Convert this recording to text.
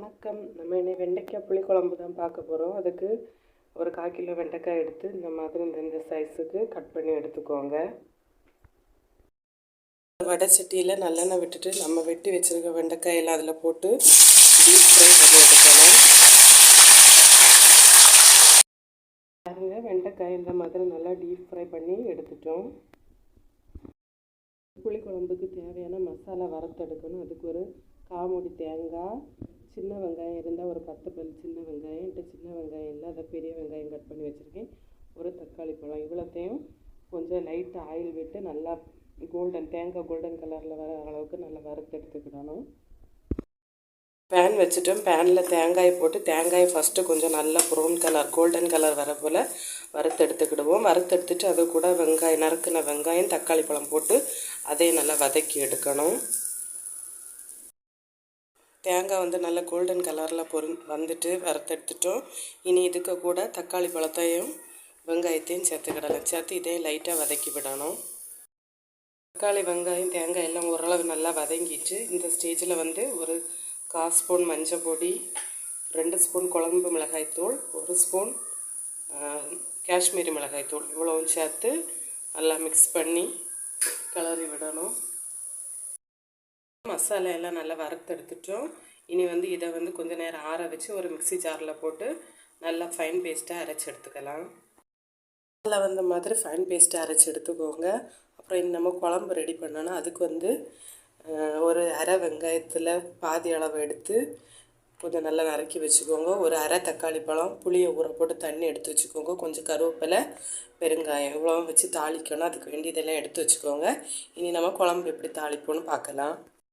வணக்கம். நம்ம இன்னைக்கு வெண்டைக்காய் புளிக்குழம்பு தான் பார்க்க போகிறோம் அதுக்கு ஒரு கால் கிலோ வெண்டைக்காய் எடுத்து இந்த மாதிரி இந்த இந்த சைஸுக்கு கட் பண்ணி எடுத்துக்கோங்க. வடை சட்டியில் நல்லெண்ணெய் விட்டுட்டு நம்ம வெட்டி வச்சுருக்க வெண்டைக்காயெல்லாம் அதில் போட்டு டீப் ஃப்ரை பண்ணி எடுக்கணும் பாருங்க வெண்டைக்காய் இந்த மாதிரி நல்லா டீப் ஃப்ரை பண்ணி எடுத்துட்டோம். புளிக்குழம்புக்கு தேவையான மசாலா வறுத்தெடுக்கணும். அதுக்கு ஒரு காமுடி தேங்காய் சின்ன வெங்காயம் இருந்தால் ஒரு பத்து பல் சின்ன வெங்காயம் என்கிட்ட சின்ன வெங்காயம் இல்லை அதை பெரிய வெங்காயம் கட் பண்ணி வச்சுருக்கேன். ஒரு தக்காளி பழம் இவ்வளோத்தையும் கொஞ்சம் லைட்டு ஆயில் விட்டு நல்லா கோல்டன் தேங்காய் கோல்டன் கலரில் வர அளவுக்கு நல்லா வறுத்து எடுத்துக்கிடணும். பேன் வச்சுட்டோம். பேனில் தேங்காய் போட்டு தேங்காய் ஃபஸ்ட்டு கொஞ்சம் நல்லா ப்ரௌன் கலர் கோல்டன் கலர் வர போல் வறுத்து எடுத்துக்கிடுவோம். வறுத்து எடுத்துட்டு அது கூட வெங்காயம் நறுக்கின வெங்காயம் தக்காளி பழம் போட்டு அதையும் நல்லா வதக்கி எடுக்கணும். தேங்காய் வந்து நல்லா கோல்டன் கலரில் பொரு வந்துட்டு வறுத்தெடுத்துட்டோம். இனி இதுக்கு கூட தக்காளி பழத்தையும் வெங்காயத்தையும் சேர்த்துக்கிடலாம் சேர்த்து இதையும் லைட்டாக வதக்கி விடணும். தக்காளி வெங்காயம் தேங்காய் எல்லாம் ஓரளவு நல்லா வதங்கிட்டு இந்த ஸ்டேஜில் வந்து ஒரு கால் ஸ்பூன் மஞ்சள் பொடி ரெண்டு ஸ்பூன் குழம்பு மிளகாய்த்தூள் ஒரு ஸ்பூன் காஷ்மீரி மிளகாய்த்தூள் இவ்வளவும் சேர்த்து நல்லா மிக்ஸ் பண்ணி கிளறி விடணும். மசாலா எல்லாம் நல்லா வறுத்தெடுத்துட்டோம். இனி வந்து இதை வந்து கொஞ்சம் நேரம் ஆற வச்சு ஒரு மிக்ஸி ஜாரில் போட்டு நல்லா ஃபைன் பேஸ்ட்டாக அரைச்சி எடுத்துக்கலாம். நல்லா வந்த மாதிரி ஃபைன் பேஸ்ட்டாக அரைச்சி எடுத்துக்கோங்க. அப்புறம் இந்த நம்ம குழம்பு ரெடி பண்ணோன்னா அதுக்கு வந்து ஒரு அரை வெங்காயத்தில் பாதி அளவு எடுத்து கொஞ்சம் நல்லா நறுக்கி வச்சுக்கோங்க. ஒரு அரை தக்காளி பழம் புளியை ஊற போட்டு தண்ணி எடுத்து வச்சுக்கோங்க. கொஞ்சம் கருவேப்பிலை பெருங்காயம் இவ்வளோ வச்சு தாளிக்கணும். அதுக்கு வேண்டியதெல்லாம் எடுத்து வச்சுக்கோங்க. இனி நம்ம குழம்பு எப்படி தாளிப்போன்னு பார்க்கலாம்.